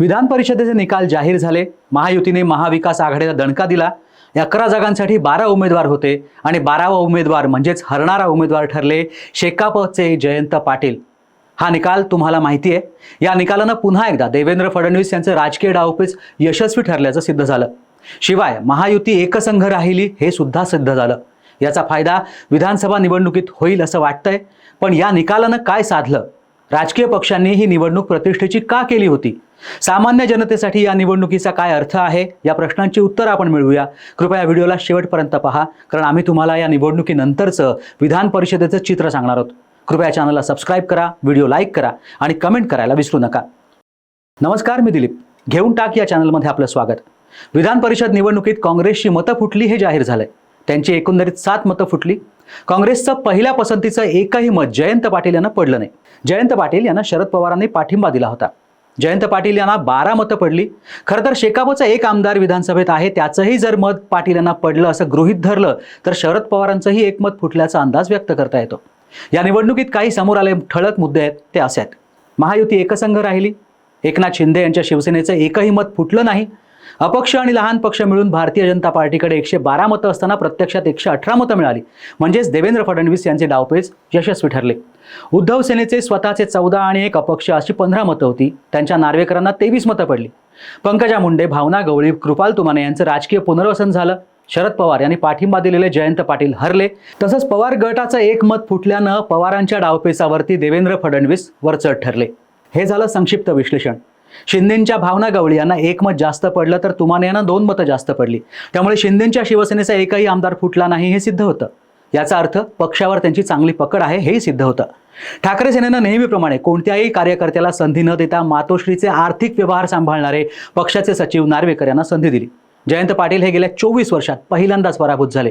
विधान परिषदेचे निकाल जाहीर झाले. महायुतीने महाविकास आघाडीला दणका दिला. अकरा जागांसाठी बारा उमेदवार होते आणि बारावा उमेदवार म्हणजेच हरणारा उमेदवार ठरले शेकापचे जयंत पाटील. हा निकाल तुम्हाला माहिती आहे. या निकालानं पुन्हा एकदा देवेंद्र फडणवीस यांचं राजकीय डावपेच यशस्वी ठरल्याचं सिद्ध झालं. शिवाय महायुती एकसंघ राहिली हे सुद्धा सिद्ध झालं. याचा फायदा विधानसभा निवडणुकीत होईल असं वाटतंय. पण या निकालानं काय साधलं? राजकीय पक्षांनी ही निवडणूक प्रतिष्ठेची का केली होती? सामान्य जनतेसाठी या निवडणुकीचा काय अर्थ आहे? या प्रश्नांची उत्तर आपण मिळवूया. कृपया व्हिडिओला शेवटपर्यंत पहा कारण आम्ही तुम्हाला या निवडणुकीनंतरचं विधान परिषदेचं चित्र सांगणार आहोत. कृपया चॅनलला सबस्क्राईब करा व्हिडिओ लाईक करा आणि कमेंट करायला विसरू नका. नमस्कार मी दिलीप. घेऊन टाक या चॅनलमध्ये आपलं स्वागत. विधान परिषद निवडणुकीत काँग्रेसची मतं फुटली हे जाहीर झालंय. त्यांची एकंदरीत सात मतं फुटली. काँग्रेसचं पहिल्या पसंतीचं एकही मत जयंत पाटील यांना पडलं नाही. जयंत पाटील यांना शरद पवारांनी पाठिंबा दिला होता. जयंत पाटील यांना बारा मतं पडली. खरं तर शेकापचा एक आमदार विधानसभेत आहे त्याचंही जर मत पाटील यांना पडलं असं गृहीत धरलं तर शरद पवारांचंही एक मत फुटल्याचा अंदाज व्यक्त करता येतो. या निवडणुकीत काही समोर आले ठळक मुद्दे आहेत ते असे आहेत. महायुती एकसंघ राहिली. एकनाथ शिंदे यांच्या शिवसेनेचं एकही मत फुटलं नाही. अपक्ष आणि लहान पक्ष मिळून भारतीय जनता पार्टीकडे एकशे बारा मतं असताना प्रत्यक्षात एकशे अठरा मतं मिळाली. म्हणजेच देवेंद्र फडणवीस यांचे डावपेच यशस्वी ठरले. उद्धव सेनेचे स्वतःचे चौदा आणि एक अपक्ष अशी पंधरा मतं होती. त्यांच्या नार्वेकरांना तेवीस मतं पडली. पंकजा मुंडे भावना गवळी कृपाल तुमाने यांचं राजकीय पुनर्वसन झालं. शरद पवार यांनी पाठिंबा दिलेले जयंत पाटील हरले. तसंच पवार गटाचं एक मत फुटल्यानं पवारांच्या डावपेचावरती देवेंद्र फडणवीस वरचढ ठरले. हे झालं संक्षिप्त विश्लेषण. शिंदेंच्या भावना गवळी. यांना एक मत जास्त पडलं तर तुमाने यांना दोन मतं जास्त पडली. त्यामुळे शिंदेंच्या शिवसेनेचा एकही आमदार फुटला नाही हे सिद्ध होतं. याचा अर्थ पक्षावर त्यांची चांगली पकड आहे हेही सिद्ध होतं. ठाकरे सेनेनं नेहमीप्रमाणे कोणत्याही कार्यकर्त्याला संधी न देता मातोश्रीचे आर्थिक व्यवहार सांभाळणारे पक्षाचे सचिव नार्वेकर यांना संधी दिली. जयंत पाटील हे गेल्या चोवीस वर्षात पहिल्यांदाच पराभूत झाले.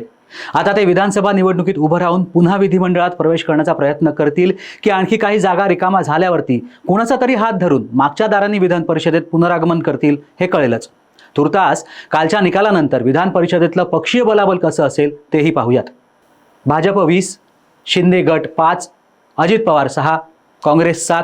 आता ते विधानसभा निवडणुकीत उभं राहून पुन्हा विधिमंडळात प्रवेश करण्याचा प्रयत्न करतील की आणखी काही जागा रिकामा झाल्यावरती कोणाचा तरी हात धरून मागच्या दारांनी विधान परिषदेत पुनरागमन करतील हे कळेलच. तुर्तास कालच्या निकालानंतर विधान परिषदेतलं पक्षीय बलाबल कसं असेल तेही पाहूयात. भाजप वीस शिंदे गट पाच अजित पवार सहा काँग्रेस सात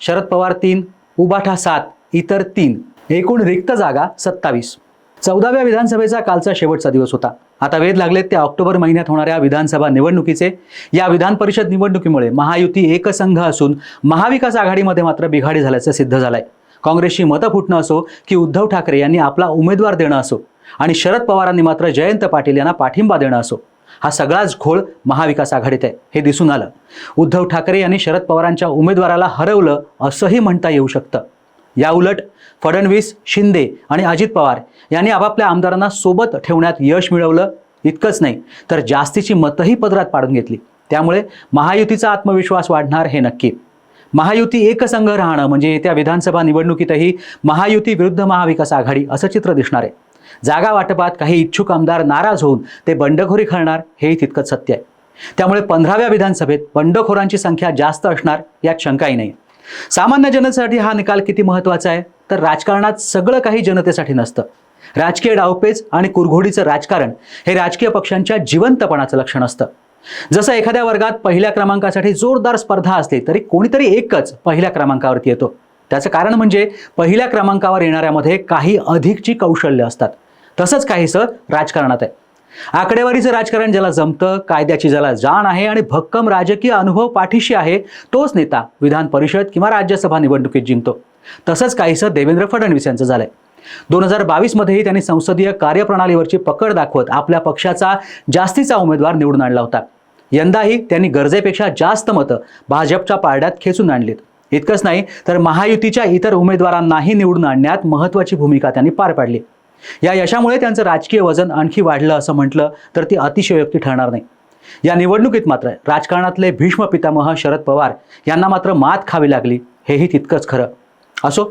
शरद पवार तीन उबाठा सात इतर तीन. एकूण रिक्त जागा सत्तावीस. चौदाव्या विधानसभेचा कालचा शेवटचा दिवस होता. आता वेध लागलेत त्या ऑक्टोबर महिन्यात होणाऱ्या विधानसभा निवडणुकीचे. या विधान परिषद निवडणुकीमुळे महायुती एकसंघ असून महाविकास आघाडीमध्ये मात्र बिघाडी झाल्याचं सिद्ध झालंय. काँग्रेसची मतं फुटणं असो की उद्धव ठाकरे यांनी आपला उमेदवार देणं असो आणि शरद पवारांनी मात्र जयंत पाटील यांना पाठिंबा देणं असो हा सगळाच घोळ महाविकास आघाडीत आहे हे दिसून आलं. उद्धव ठाकरे यांनी शरद पवारांच्या उमेदवाराला हरवलं असंही म्हणता येऊ शकतं. याउलट फडणवीस शिंदे आणि अजित पवार यांनी आपापल्या आमदारांना सोबत ठेवण्यात यश मिळवलं इतकंच नाही तर जास्तीची मतंही पदरात पाडून घेतली. त्यामुळे महायुतीचा आत्मविश्वास वाढणार हे नक्की. महायुती एकसंघ राहणं म्हणजे येत्या विधानसभा निवडणुकीतही महायुती विरुद्ध महाविकास आघाडी असं चित्र दिसणार आहे. जागा वाटपात काही इच्छुक आमदार नाराज होऊन ते बंडखोरी करणार हेही तितकंच सत्य आहे. त्यामुळे पंधराव्या विधानसभेत बंडखोरांची संख्या जास्त असणार यात शंकाही नाही. सामान्य जनतेसाठी हा निकाल किती महत्त्वाचा आहे? तर राजकारणात सगळं काही जनतेसाठी नसतं. राजकीय डावपेच आणि कुरघोडीचं राजकारण हे राजकीय पक्षांच्या जिवंतपणाचं लक्षण असतं. जसं एखाद्या वर्गात पहिल्या क्रमांकासाठी जोरदार स्पर्धा असली तरी कोणीतरी एकच पहिल्या क्रमांकावरती येतो. त्याचं कारण म्हणजे पहिल्या क्रमांकावर येणाऱ्यामध्ये काही अधिकची कौशल्य असतात. तसंच काहीसं राजकारणात आहे. आकडेवारीचं राजकारण ज्याला जमतं कायद्याची ज्याला जाण आहे आणि भक्कम राजकीय अनुभव पाठीशी आहे तोच नेता विधान परिषद किंवा राज्यसभा निवडणुकीत जिंकतो. तसंच काहीसं देवेंद्र फडणवीस यांचं झालंय. दोन हजार बावीसमध्येही त्यांनी संसदीय कार्यप्रणालीवरची पकड दाखवत आपल्या पक्षाचा जास्तीचा उमेदवार निवडून आणला होता. यंदाही त्यांनी गरजेपेक्षा जास्त मतं भाजपच्या पारड्यात खेचून आणलीत. इतकंच नाही तर महायुतीच्या इतर उमेदवारांनाही निवडून आणण्यात महत्त्वाची भूमिका त्यांनी पार पाडली. या यशामुळे त्यांचं राजकीय वजन आणखी वाढलं असं म्हटलं तर ती अतिशयोक्ती ठरणार नाही. या निवडणुकीत मात्र राजकारणातले भीष्म पितामह शरद पवार यांना मात्र मात खावी लागली. हेही तितकंच खरं. असो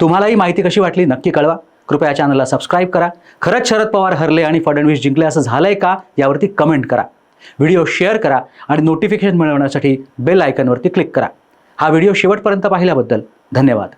तुम्हालाही माहिती कशी वाटली नक्की कळवा. कृपया चॅनलला सबस्क्राईब करा. खरंच शरद पवार हरले आणि फडणवीस जिंकले असं झालंय का यावरती कमेंट करा. व्हिडिओ शेअर करा आणि नोटिफिकेशन मिळवण्यासाठी बेल आयकनवरती क्लिक करा. हा व्हिडिओ शेवटपर्यंत पाहिल्याबद्दल धन्यवाद.